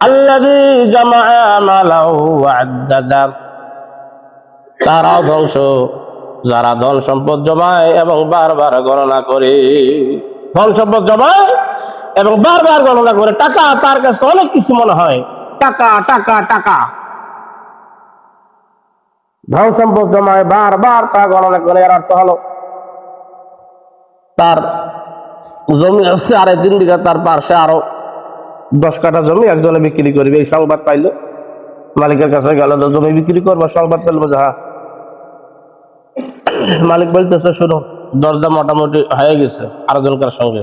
আল্লাযী জামাআ মালাহু ওয়া'আদ্দাদা। তারাও ধ্বংস, যারা ধন সম্পদ জমায় এবং বারবার গণনা করে। ধন সম্পদ জমায় এবং বারবার গণনা করে। টাকা তার কাছে অনেক কিছু মনে হয়। টাকা টাকা টাকা। ধন সম্পদ জমায় বারবার তা গণনা করে, এর অর্থ হলো তার জমি হচ্ছে আড়াই তিন বিঘা তার পাশে আরও দশ কাঠা জমি একজনে বিক্রি করবে, এই সংবাদ পাইলো। মালিকের কাছে গেল জমি বিক্রি করব সংবাদ পেল যে হ্যাঁ মালিক বলতেছে, শুনো, দরজা মোটামুটি হয়ে গেছে আরেকজনকার সঙ্গে।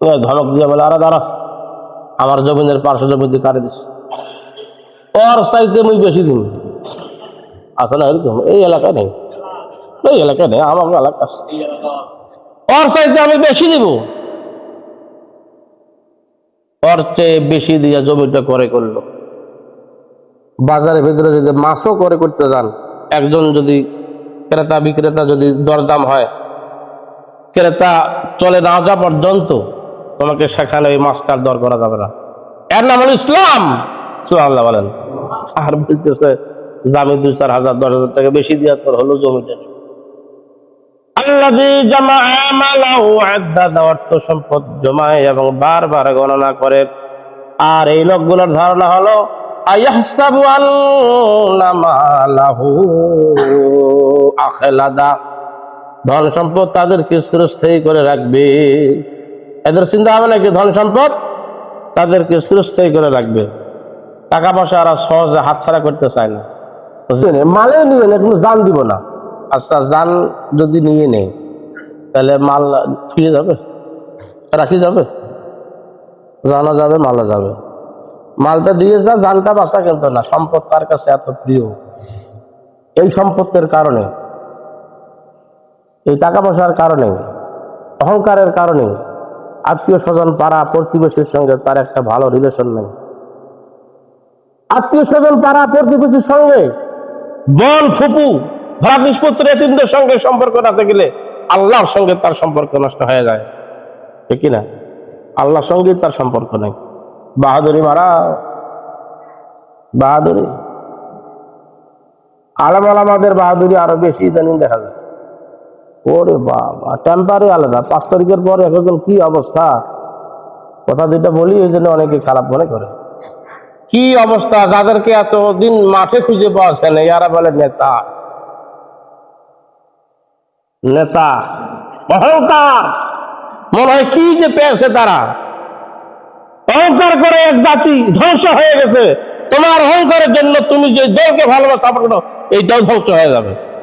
এ ধমক দিয়ে বলে, আরে দাঁড়া, আমার জমিনের পার্শ্ব জমিতে কাটে দিস। ওর চাইতে মুই বেশি দিন। না এরকম? এই এলাকায় নেই। এই এলাকায় নেই আমার এলাকা। ওর চাইতে আমি বেশি দিব। ওর চেয়ে বেশি দিয়ে জমিটা করে করল। বাজারের ভিতরে যদি মাছও করে করতে যান, একজন যদি ক্রেতা বিক্রেতা যদি দরদাম হয়, ক্রেতা চলে না যাওয়া পর্যন্ত তোমাকে সেখানে ওই মাছটার দর করা যাবে না। এর নাম হলো ইসলাম। বলেন। আর বলতেছে জামি দুই চার হাজার, দশ হাজার টাকা বেশি দিয়া তোর হলো জমিটা। অর্থ সম্পদ জমায় এবং বারবার গণনা করে। আর এই লোকগুলোর ধারণা হলো ধন সম্পদ তাদেরকে চিরস্থায়ী করে রাখবে। এদের চিন্তা হবে নাকি ধন সম্পদ তাদেরকে চিরস্থায়ী করে রাখবে? টাকা পয়সা আর সহজে হাতছাড়া করতে চায় না। মালে নিয়ে না কিন্তু জান দিব না। আচ্ছা জান যদি নিয়ে নেই তাহলে মাল ফিরে যাবে? রাখি যাবে? জানা যাবে, মালা যাবে। মালটা দিয়ে যা জানটা বাঁচা কিন্তু না, সম্পদ তার কাছে এত প্রিয়। এই সম্পত্তির কারণে, এই টাকা পয়সার কারণে, অহংকারের কারণে আত্মীয় স্বজন পাড়া প্রতিবেশীর সঙ্গে তার একটা ভালো রিলেশন নেই। আত্মীয় স্বজন পাড়া প্রতিবেশীর সঙ্গে বল ফুপু ভ্রাতৃষ্পুত্র এতিমদের সঙ্গে সম্পর্ক রাখতে গেলে আল্লাহর সঙ্গে তার সম্পর্ক নষ্ট হয়ে যায়। ঠিক কিনা? আল্লাহর সঙ্গে তার সম্পর্ক নেই। বাহাদুরি মারা। বাহাদুরি। আলাম আলামাদের বাহাদুরি আরও বেশি ইদানিং দেখা যায়। ওরে বাবা টেম্পারে আলাদা। পাঁচ তারিখের পর এখন কি অবস্থা? কথা যেটা বলি, এই জন্য অনেকে খারাপ মনে করে। কি অবস্থা? যাদেরকে এতদিন মাঠে খুঁজে পাওয়া যায় না ইয়ারা বলে নেতা। নেতা, অহংকার। মনে হয় কি যে পেয়েছে তারা? অহংকার করে এক জাতি ধ্বংস হয়ে গেছে। তোমার অহংকারের জন্য তুমি যে দলকে ভালোবাসা এই দল ধ্বংস হয়ে যাবে।